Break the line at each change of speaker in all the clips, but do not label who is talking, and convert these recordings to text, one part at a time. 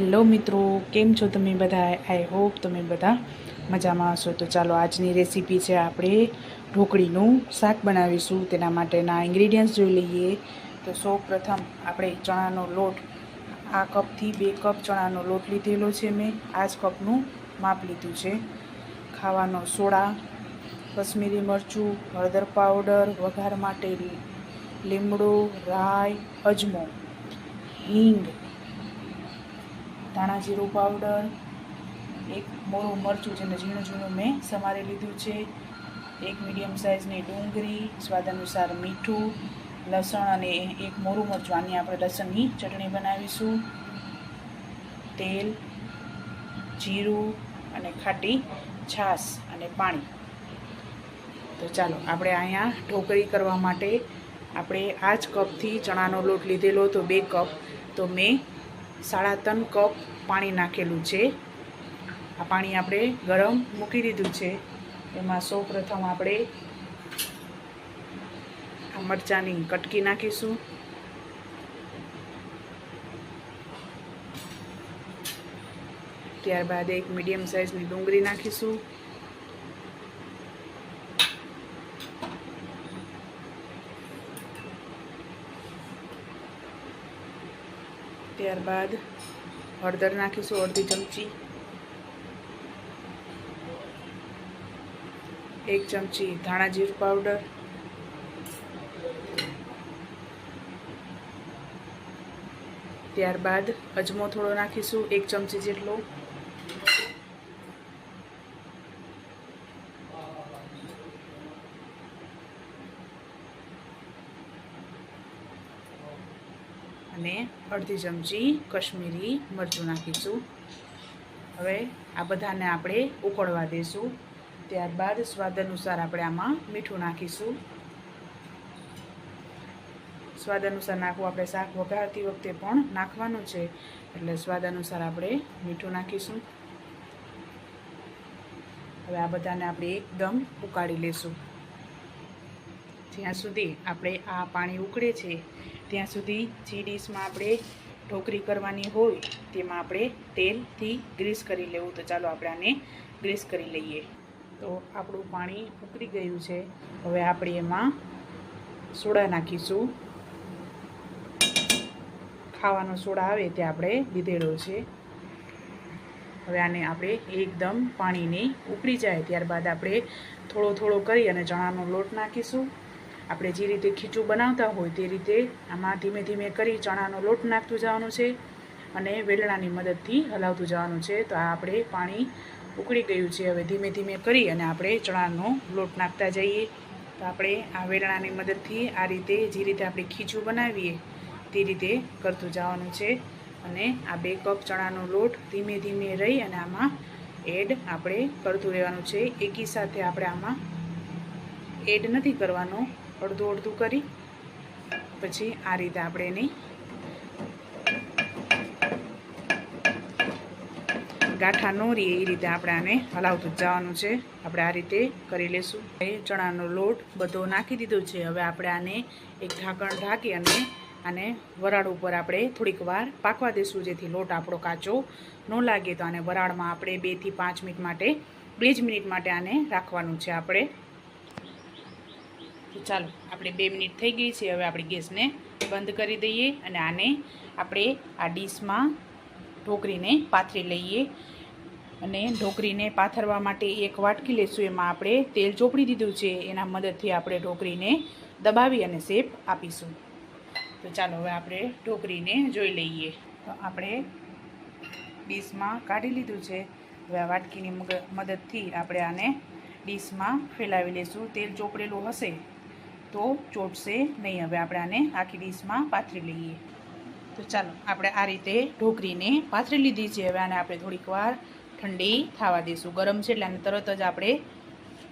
Hello મિત્રો, કેમ છો તમે બધા? આઈ હોપ તમે બધા મજામાં હશો. તો ચાલો, આજની રેસીપી છે આપણે ઢોકળીનું શાક બનાવીશું. તેના માટેના ઇન્ગ્રીડિયન્ટ્સ જોઈ લઈએ. તો સૌ પ્રથમ આપણે ચણાનો લોટ, આ કપથી બે કપ ચણાનો લોટ લીધેલો છે મેં. આ જ કપનું માપ લીધું છે. ખાવાનો સોડા, કશ્મીરી મરચું, હળદર પાવડર, વઘાર માટે લીમડો, રાઈ, અજમો, હિંગ ધાણા જીરું પાવડર એક મોરું મરચું જેને ઝીણું ઝીણું મેં સમારી લીધું છે. એક મીડિયમ સાઇઝની ડુંગળી સ્વાદ અનુસાર મીઠું, લસણ અને એક મોરું મરચું. આની આપણે લસણની ચટણી બનાવીશું. તેલ, જીરું અને ખાટી છાશ અને પાણી. તો ચાલો, આપણે અહીંયા ઢોકળી કરવા માટે આપણે આ જ કપથી ચણાનો લોટ લીધેલો તો બે કપ. તો મેં સાડા ત્રણ કપ પાણી નાખેલું છે. આ પાણી આપણે ગરમ મૂકી દીધું છે. એમાં સૌ પ્રથમ આપણે આ મરચાંની કટકી નાખીશું. ત્યારબાદ એક મીડિયમ સાઇઝની ડુંગળી નાખીશું. ત્યારબાદ હળદર નાખીશું અડધી ચમચી. એક ચમચી ધાણા જીરું પાવડર. ત્યારબાદ અજમો થોડો નાખીશું, એક ચમચી જેટલો. અને અડધી ચમચી કશ્મીરી મરચું નાખીશું. હવે આ બધાને આપણે ઉકળવા દઈશું ત્યારબાદ સ્વાદ અનુસાર આપણે આમાં મીઠું નાખીશું. સ્વાદ અનુસાર નાખવું આપણે શાક વઘારતી વખતે પણ નાખવાનું છે. એટલે સ્વાદ અનુસાર આપણે મીઠું નાખીશું. હવે આ બધાને આપણે એકદમ ઉકાળી લેશું. જ્યાં સુધી આપણે આ પાણી ઉકળે છે ત્યાં સુધી જે ડીશમાં આપણે ઢોકરી કરવાની હોય, તેમાં આપણે તેલથી ગ્રીસ કરી લેવું. તો ચાલો આપણે આને ગ્રીસ કરી લઈએ. તો આપણું પાણી ઉકળી ગયું છે. હવે આપણે એમાં સોડા નાખીશું. ખાવાનો સોડા આવે તે આપણે લીધેલો છે. હવે આને આપણે એકદમ પાણીને ઉકળી જાય. ત્યારબાદ આપણે થોડો થોડો કરી અને ચણાનો લોટ નાખીશું. આપણે જે રીતે ખીચું બનાવતા હોય તે રીતે આમાં ધીમે ધીમે કરી ચણાનો લોટ નાખતું જવાનું છે અને વેલણાની મદદથી હલાવતું જવાનું છે. તો આ આપણે પાણી ઉકળી ગયું છે. હવે ધીમે ધીમે કરી અને આપણે ચણાનો લોટ નાખતા જઈએ. તો આપણે આ વેલણાની મદદથી આ રીતે જે રીતે આપણે ખીચું બનાવીએ તે રીતે કરતું જવાનું છે. અને આ બે કપ ચણાનો લોટ ધીમે ધીમે રહી અને આમાં એડ આપણે કરતું રહેવાનું છે. એકી સાથે આપણે આમાં એડ નથી કરવાનો. અડધું અડધું કરી. પછી આ રીતે આપણે એની ગાંઠા ન રહીએ એ રીતે આપણે આને હલાવતું જ જવાનું છે. આપણે આ રીતે કરી લેશું. ચણાનો લોટ બધો નાખી દીધો છે. હવે આપણે આને એક ઢાંકણ ઢાંકી અને આને વરાળ ઉપર આપણે થોડીક વાર પાકવા દઈશું જેથી લોટ આપણો કાચો ન લાગે. તો આને વરાળમાં આપણે બેથી પાંચ મિનિટ માટે, બે જ મિનિટ માટે આને રાખવાનું છે આપણે. તો ચાલો, આપણે બે મિનિટ થઈ ગઈ છે, હવે આપણે ગેસને બંધ કરી દઈએ અને આને આપણે આ ડીશમાં ઢોકરીને પાથરી લઈએ. અને ઢોકરીને પાથરવા માટે એક વાટકી લઈશું એમાં આપણે તેલ ચોપડી દીધું છે, એના મદદથી આપણે ઢોકરીને દબાવી અને શેપ આપીશું. તો ચાલો, હવે આપણે ઢોકરીને જોઈ લઈએ. તો આપણે ડીશમાં કાઢી લીધું છે, હવે આ વાટકીની મદદથી આપણે આને ડીશમાં ફેલાવી લઈશું તેલ ચોપડેલું હશે તો ચોટશે નહીં. હવે આપણે આને આખી ડીશમાં પાથરી લઈએ. તો ચાલો, આપણે આ રીતે ઢોકરીને પાથરી લીધી છે. હવે આને આપણે થોડીક વાર ઠંડી થવા દઈશું ગરમ છે એટલે આને તરત જ આપણે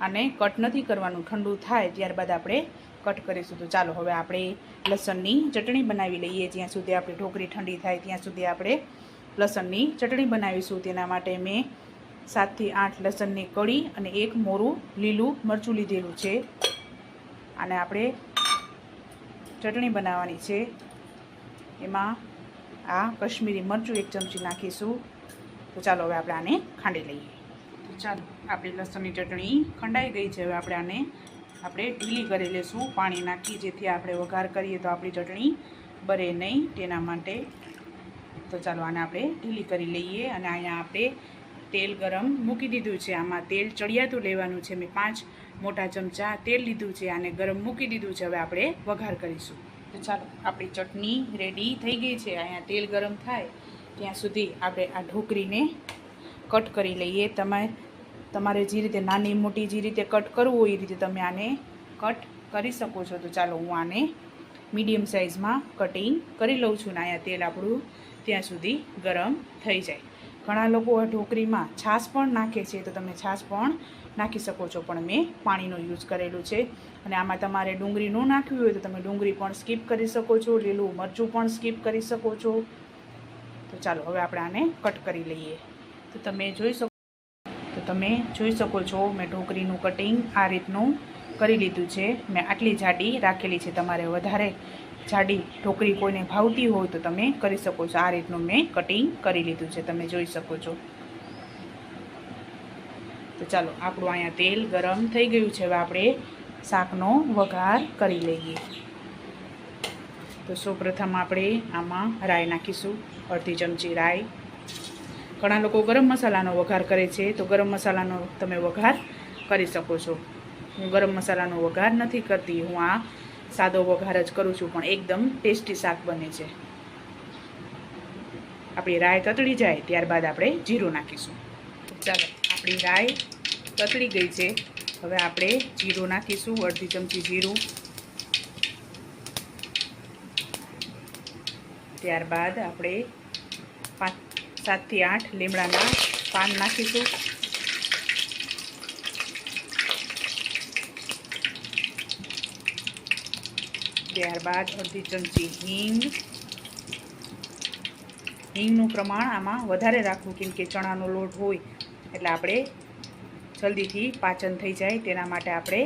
આને કટ નથી કરવાનું. ઠંડુ થાય ત્યારબાદ આપણે કટ કરીશું. તો ચાલો, હવે આપણે લસણની ચટણી બનાવી લઈએ. જ્યાં સુધી આપણે ઢોકરી ઠંડી થાય, ત્યાં સુધી આપણે લસણની ચટણી બનાવીશું. તેના માટે મેં સાતથી આઠ લસણની કળી અને એક મોરું લીલું મરચું લીધેલું છે. અને આપણે ચટણી બનાવવાની છે. એમાં આ કશ્મીરી મરચું એક ચમચી નાખીશું. તો ચાલો હવે આપણે આને ખાંડી લઈએ. તો ચાલો, આપણી લસણની ચટણી ખંડાઈ ગઈ છે. હવે આપણે આને આપણે ઢીલી કરી લઈશું પાણી નાખી જેથી આપણે વઘાર કરીએ તો આપણી ચટણી બરે નહીં તેના માટે. તો ચાલો આને આપણે ઢીલી કરી લઈએ અને અહીંયા આપણે તેલ ગરમ મૂકી દીધું છે. આમાં તેલ ચડિયાતું લેવાનું છે. મેં પાંચ મોટા ચમચા, તેલ લીધું છે આને ગરમ મૂકી દીધું છે. હવે આપણે વઘાર કરીશું. તો ચાલો, આપણી ચટણી રેડી થઈ ગઈ છે. અહીંયા તેલ ગરમ થાય. ત્યાં સુધી આપણે આ ઢોકરીને કટ કરી લઈએ. તમે, તમારે જે રીતે નાની મોટી જે રીતે કટ કરવું હોય એ રીતે તમે આને કટ કરી શકો છો. તો ચાલો, હું આને મીડિયમ સાઇઝમાં કટિંગ કરી લઉં છું ને અહીંયા તેલ આપણું ત્યાં સુધી ગરમ થઈ જાય. ઘણા લોકો આ ઢોકરીમાં છાશ પણ નાખે છે. તો તમે છાશ પણ નાખી શકો છો, પણ મેં પાણીનો યુઝ કરેલું છે. અને આમાં તમારે ડુંગળી ન નાખવી હોય તો તમે ડુંગળી પણ સ્કીપ કરી શકો છો, લીલું મરચું પણ સ્કીપ કરી શકો છો. તો ચાલો, હવે આપણે આને કટ કરી લઈએ. તો તમે જોઈ શકો તો તમે જોઈ શકો છો, મેં ઢોકરીનું કટિંગ આ રીતનું કરી લીધું છે. મેં આટલી જાડી રાખેલી છે, તમારે વધારે જાડી ઢોકરી કોઈને ભાવતી હોય તો તમે કરી શકો છો. આ રીતનું મેં કટિંગ કરી લીધું છે, તમે જોઈ શકો છો. તો ચાલો, આપણું અહીંયા તેલ ગરમ થઈ ગયું છે. હવે આપણે શાકનો વઘાર કરી લઈએ. તો સૌપ્રથમ આપણે આમાં રાઈ નાખીશું, અડધી ચમચી રાઈ. ઘણા લોકો ગરમ મસાલાનો વઘાર કરે છે, તો ગરમ મસાલાનો તમે વઘાર કરી શકો છો. હું ગરમ મસાલાનો વઘાર નથી કરતી, હું આ સાદો વઘાર જ કરું છું, પણ એકદમ ટેસ્ટી શાક બને છે. આપણી રાઈ તતડી જાય, ત્યારબાદ આપણે જીરું નાખીશું. ચાલો. આપણી રાઈ તતડી ગઈ છે. હવે આપણે જીરું નાખીશું, અડધી ચમચી જીરું. ત્યારબાદ આપણે પાંચ, સાતથી આઠ લીમડાના પાન નાખીશું. ત્યારબાદ અડધી ચમચી હિંગ. હિંગનું પ્રમાણ આમાં વધારે રાખવું, કેમ કે ચણાનો લોટ હોય એટલે આપણે જલ્દીથી પાચન થઈ જાય તેના માટે આપણે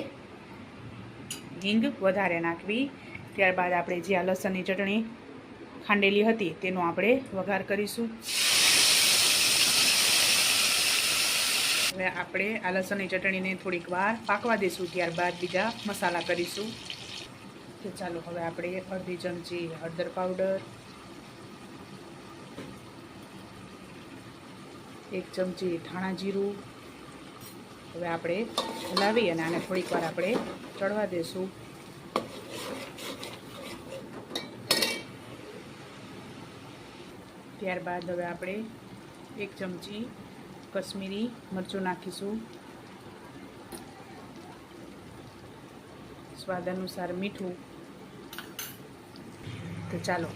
હિંગ વધારે નાખવી. ત્યારબાદ આપણે જે આ લસણની ચટણી ખાંડેલી હતી તેનો આપણે વઘાર કરીશું. હવે આપણે આ લસણની ચટણીને થોડીક વાર પાકવા દઈશું, ત્યારબાદ બીજા મસાલા કરીશું. તો ચાલો, હવે આપણે અડધી ચમચી હળદર પાવડર એક ચમચી ધાણા જીરું. હવે આપણે હલાવી અને આને થોડીક વાર આપણે ચડવા દઈશું ત્યારબાદ હવે આપણે એક ચમચી કશ્મીરી મરચું નાખીશું. સ્વાદ અનુસાર મીઠું. તો ચાલો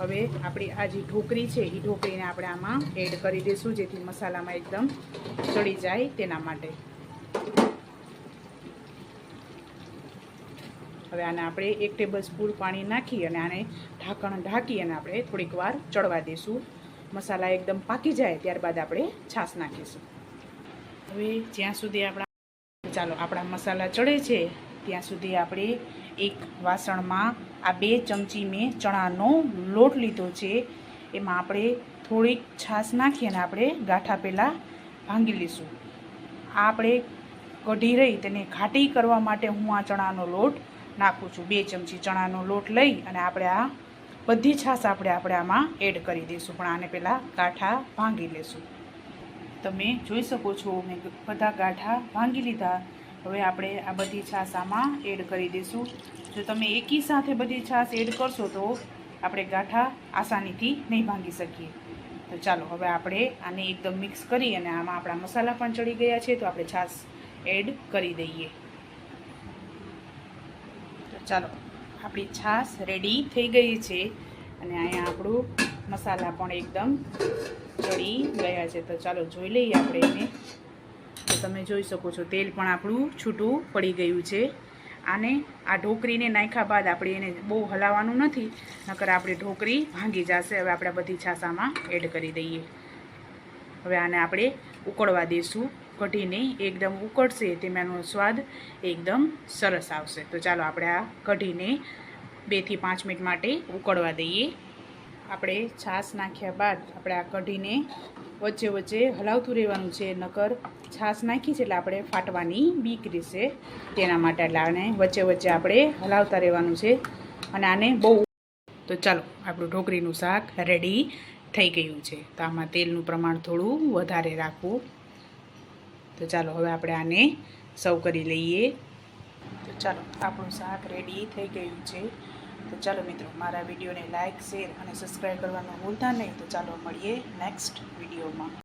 હવે આપણી આ જે ઢોકરી છે એ ઢોકરીને આપણે આમાં એડ કરી દઈશું જેથી મસાલામાં એકદમ ચડી જાય તેના માટે. હવે આને આપણે એક ટેબલ સ્પૂન પાણી નાખી અને આને ઢાંકણ ઢાંકી અને આપણે થોડીક વાર ચડવા દઈશું મસાલા એકદમ પાકી જાય, ત્યારબાદ આપણે છાશ નાખીશું. હવે જ્યાં સુધી આપણા ચાલો, આપણા મસાલા ચડે છે, ત્યાં સુધી આપણે એક વાસણમાં આ બે ચમચી મેં ચણાનો લોટ લીધો છે. એમાં આપણે થોડીક છાશ નાખી અને આપણે ગાંઠા પહેલાં ભાંગી લઈશું. આ આપણે કઢી રહી તેને ઘાટી કરવા માટે હું આ ચણાનો લોટ નાખું છું. બે ચમચી ચણાનો લોટ લઈ અને આપણે આ બધી છાશ આપણે આપણે આમાં એડ કરી દઈશું. પણ આને પહેલાં ગાંઠા ભાંગી લઈશું તમે જોઈ શકો છો, મેં બધા ગાંઠા ભાંગી લીધા. હવે આપણે આ બધી છાશ આમાં એડ કરી દઈશું. જો તમે એકી સાથે બધી છાશ એડ કરશો તો આપણે ગાંઠા આસાનીથી નહીં ભાંગી શકીએ. તો ચાલો, હવે આપણે આને એકદમ મિક્સ કરી અને આમાં આપણા મસાલા પણ ચડી ગયા છે, તો આપણે છાશ એડ કરી દઈએ. તો ચાલો, આપણી છાશ રેડી થઈ ગઈ છે અને અહીંયા આપણું મસાલા પણ એકદમ ચડી ગયા છે. તો ચાલો, જોઈ લઈએ આપણે એને. તમે જોઈ શકો છો, તેલ પણ આપણું છૂટું પડી ગયું છે. આને આ ઢોકરીને નાખ્યા બાદ આપણે એને બહુ હલાવવાનું નથી, નકર આપણે ઢોકરી ભાંગી જશે. હવે આપણે બધી છાસામાં એડ કરી દઈએ. હવે આને આપણે ઉકળવા દઈશું કઢીને એકદમ ઉકળશે તેમાંનો સ્વાદ એકદમ સરસ આવશે. તો ચાલો આપણે આ કઢીને બેથી પાંચ મિનિટ માટે ઉકળવા દઈએ. આપણે છાશ નાખ્યા બાદ આપણે આ કઢીને વચ્ચે વચ્ચે હલાવતું રહેવાનું છે. નકર છાશ નાખી છે એટલે આપણે ફાટવાની બીક રહેશે. તેના માટે એટલે આને વચ્ચે વચ્ચે આપણે હલાવતા રહેવાનું છે. અને આને બહુ તો ચાલો, આપણું ઢોકરીનું શાક રેડી થઈ ગયું છે. તો આમાં તેલનું પ્રમાણ થોડું વધારે રાખવું. તો ચાલો, હવે આપણે આને સર્વ કરી લઈએ. તો ચાલો, આપણું શાક રેડી થઈ ગયું છે. તો ચાલો મિત્રો, મારા વિડીયોને લાઇક શેર અને સબસ્ક્રાઈબ કરવાનું ભૂલતા નહીં. તો ચાલો મળીએ નેક્સ્ટ વિડીયોમાં.